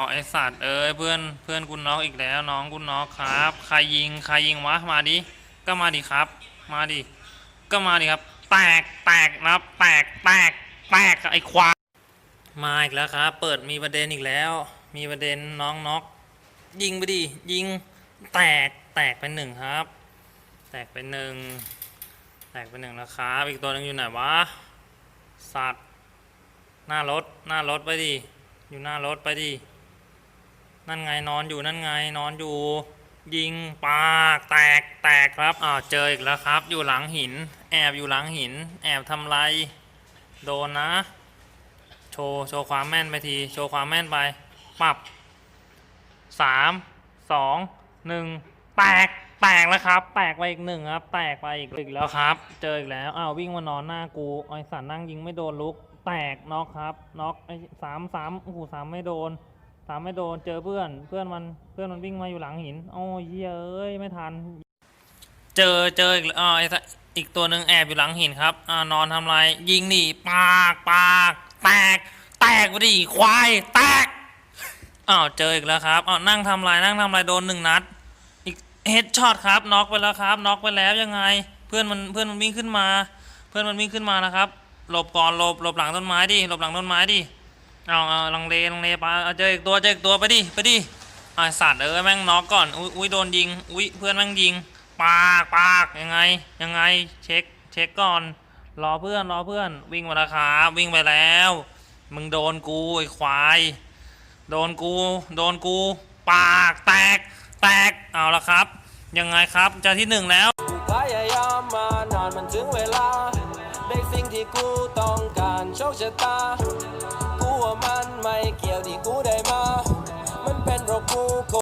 อ๋อไอสัตว์เอ้ยเพื่อนเพื่อนกูน็อกอีกแล้วน้องกูน็อกครับ ใครยิงใครยิงวะมาดิก็มาดิครับ มาดิก็มาดิครับ แตกแตกนะครับแตกแตกแตกไอควายมาอีกแล้วครับ เปิดมีประเด็นอีกแล้ว มีประเด็นน้องน็อกยิงไปดิยิงแตกแตกไปหนึ่งครับ แตกไปหนึ่งแตกไปหนึ่งแล้วครับอีกตัวนึงอยู่ไหนวะสัตว์หน้ารถหน้ารถไปดิอยู่หน้ารถไปดิ นั่นไงนอนอยู่นั่นไงนอนอยู่ ยิงปากแตกแตกครับอ้าวเจออีกแล้วครับ อยู่หลังหิน แอบอยู่หลังหิน แอบทำไร โดนนะ โชว์โชว์ความแม่นไปที โชว์ความแม่นไปปรับสามสองหนึ่งแตกแตกแล้วครับ แตกไปอีกหนึ่งครับ แตกไปอีกอีกแล้วครับ เจออีกแล้วอ้าววิ่งมานอนหน้ากูไอสันนั่งยิงไม่โดนลุก แตกน็อกครับน็อกไอสามสามโอ้โหสามไม่โดน สามไม่โดนเจอเพื่อน เพื่อนมันเพื่อนมันวิ่งมาอยู่หลังหินโอ้ยเหี้ยเอ้ยไม่ทัน เจอเจออีกอ่าไอสัสอีกตัวหนึ่งแอบอยู่หลังหินครับอ่านอนทำไร ยิงหนีปากปากแตก แตกไปดิควายแตกอ้าวเจออีกแล้วครับอ้าวนั่งทำไรนั่งทำไรโดนหนึ่งนัด อีกเฮดช็อตครับน็อกไปแล้วครับน็อกไปแล้วยังไง เพื่อนมันเพื่อนมันวิ่งขึ้นมา เพื่อนมันวิ่งขึ้นมานะครับหลบก่อนหลบหลบหลังต้นไม้ดิหลบหลังต้นไม้ดิ เอาเอาลังเลลังเลไปเอาเจออีกตัวเจออีกตัวไปดิไปดิไอสัตว์เออแม่งน็อกก่อนอุ้ยอุ้ยโดนยิงอุ้ยเพื่อนแม่งยิงปากปากยังไงยังไงเช็คเช็คก่อนรอเพื่อนรอเพื่อนวิ่งมาแล้วครับวิ่งไปแล้ว มึงโดนกูไอ้ควาย โดนกู โดนกู ปากแตกแตกเอาละครับ ยังไงครับเจะที่หนึ่งแล้ว ที่กูต้องการโชคชะตากูว่า